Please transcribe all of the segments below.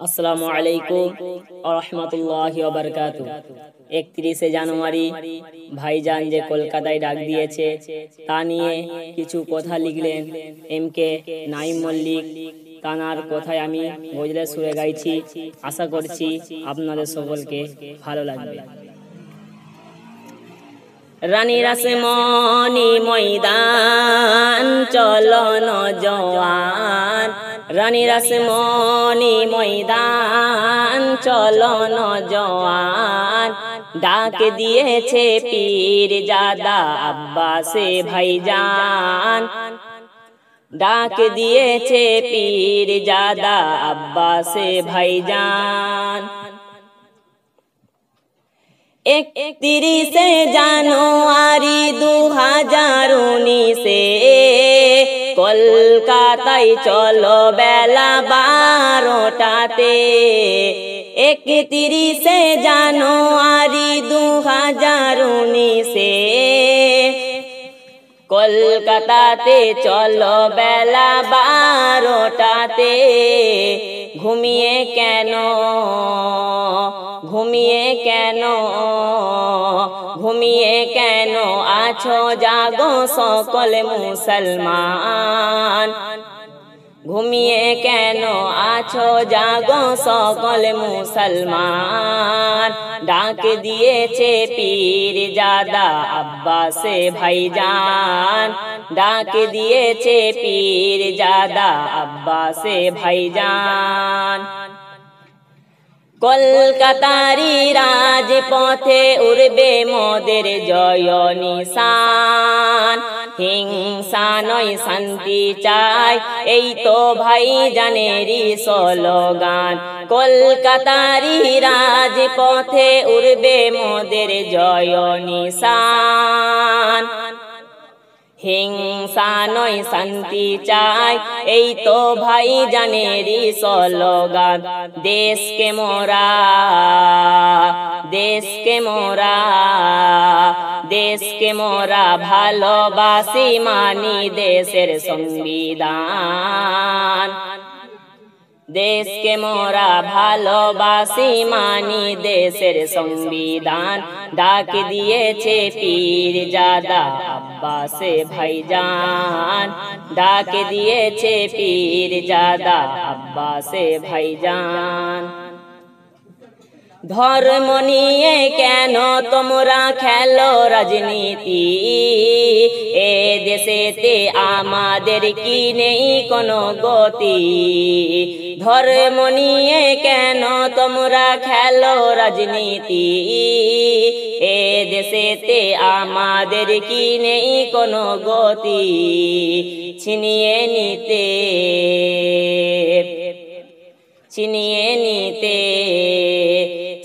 আসসালামু আলাইকুম রহমতুল্লাহ বারকাত। একত্রিশে জানুয়ারি, ভাইজান যে কলকাতায় ডাক দিয়েছে, তা নিয়ে কিছু কথা লিখলেন এম কে নাইম মল্লিক। তানার কথায় আমি গজলে সুরে গাইছি। আশা করছি আপনাদের সকলকে ভালো লাগবে। রানী রাসমণি ময়দান চলন জওয়ান রানী রাসমণি ময়দান চলন জওয়ান ডাক দিয়েছে পীর জাদা আব্বাসে ভাইজান। ডাক দিয়েছে পীর জাদা আব্বাসে ভাইজান। একত্রিশে জানুয়ারি দু হাজার উনিশে কলকাতায় চলো বেলা বারোটাতে। একত্রিশে জানুয়ারি দু হাজার উনিশে। কলকাতাতে চলো বেলা বারোটাতে। ঘুমিয়ে কেন? ঘুমিয়ে কেন? ঘুমিয়ে কেন আছো? জাগো সকল মুসলমান। ঘুমিয়ে কেন আছো? জাগো সকল মুসলমান। ডাক দিয়েছে পীর জাদা আব্বাসে ভাইজান। ডাক দিয়েছে পীর জাদা আব্বাসে ভাইজান। কলকাতারি রাজপথে উড়বে মোদের জয় নিশান। হিংসা নয়, শান্তি চাই। এই তো ভাই জানেরি স্লোগান কলকাতারি রাজপথে উড়বে মোদের জয় নিশান। হিংসা নয়, শান্তি চাই। এই তো ভাই জানেরি স্লোগান, দেশকে মোরা দেশকে মোরা। দেশকে মোরা ভালোবাসি মানি দেশের সংবিধান দেশকে মোরা ভালোবাসি মানি দেশের সংবিধান ডাক দিয়েছে পীর জাদা আব্বাসে ভাইজান ডাক দিয়েছে পীর জাদা আব্বাসে ভাইজান ধর্ম নিয়ে কেন তোমরা খেলো রাজনীতি? এ দেশেতে আমাদের কি নেই কোনো গতি? ধর্ম নিয়ে কেন তোমরা খেলো রাজনীতি? এ দেশেতে আমাদের কি নেই কোনো গতি? ছিনিয়ে নিতে ছিনিয়ে নিতে।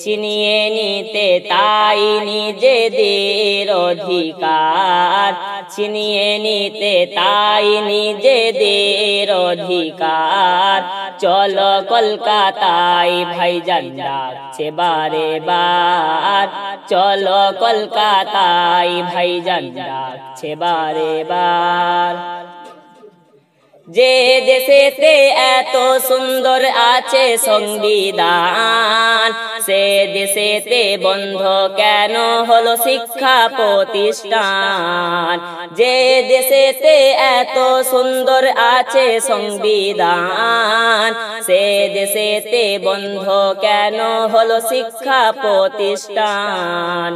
ছিনিয়ে নিতে তাই নিজেদের অধিকার। ছিনিয়ে নিতে তাই নিজেদের অধিকার। চলো কলকাতায় ভাইজান ডাকছে বারে বার। চলো কলকাতায় ভাইজান ডাকছে বারে বার। যে দেশেতে এত সুন্দর আছে সংবিধান, সে দেশেতে বন্ধ কেন হলো শিক্ষা প্রতিষ্ঠান? যে দেশেতে এত সুন্দর আছে সংবিধান, সে দেশেতে বন্ধ কেন হলো শিক্ষা প্রতিষ্ঠান?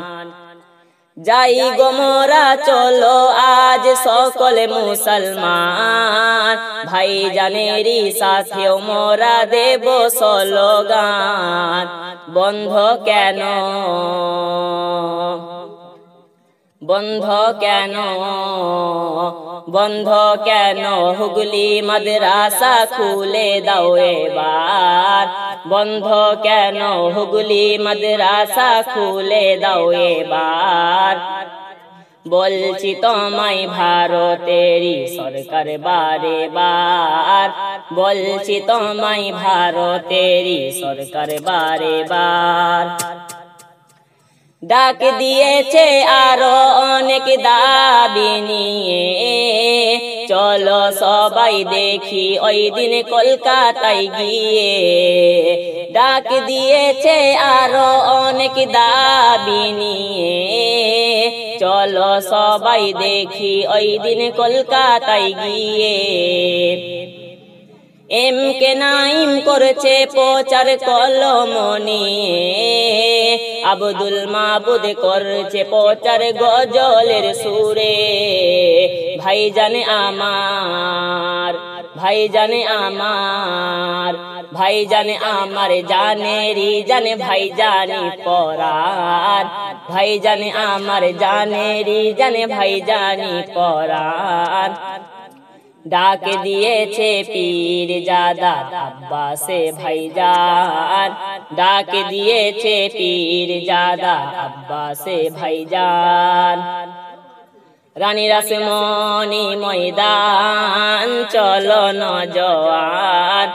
যাই গোমরা চলো আজ সকলে মুসলমান। ভাই জানেরি সাথেও মোরা দেব স্লোগান। বন্ধ কেন? বন্ধ কেন? বন্ধ কেন? হুগলি মাদ্রাসা খুলে দাও এবার। বন্ধ কেন? হুগলি মাদ্রাসা খুলে দাও এবার। বলছি তোমায় ভারতেরই সরকার বারে বার। বলছি তোমায় ভারতেরই সরকার বারে বার। ডাক দিয়েছে আরও অনেক দাবি নিয়ে। চলো সবাই দেখি ওই দিন কলকাতায় গিয়ে। ডাক দিয়েছে আরও অনেক দাবি নিয়ে। চলো সবাই দেখি ওই দিন কলকাতায় গিয়ে। এম কে নাইম করেছে প্রচার কলম নিয়ে আব্দুল মাবুদ করছে প্রচার গজলের সুরে। ভাই জানে আমার ভাই জানে আমার ভাই জানে আমার জানে রি জানে ভাই জানি পরাণ। ভাই জানে আমার জানে রি জানে ভাই জানি পরাণ। ডাক দিয়েছে পীর জাদা আব্বাসে ভাইজান। ডাক দিয়েছে পীর জাদা আব্বাসে ভাইজান। রানী রাসমণি ময়দান চলো নজওয়ান।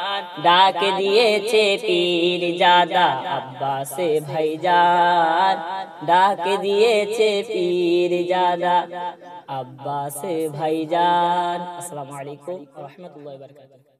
ডাক দিয়েছে পীর জাদা আব্বাসে ভাইজান। ডাক দিয়েছে পীর জাদা আব্বাসে ভাইজান আসসালামু আলাইকুম ওয়া রাহমাতুল্লাহি ওয়া বারাকাতুহু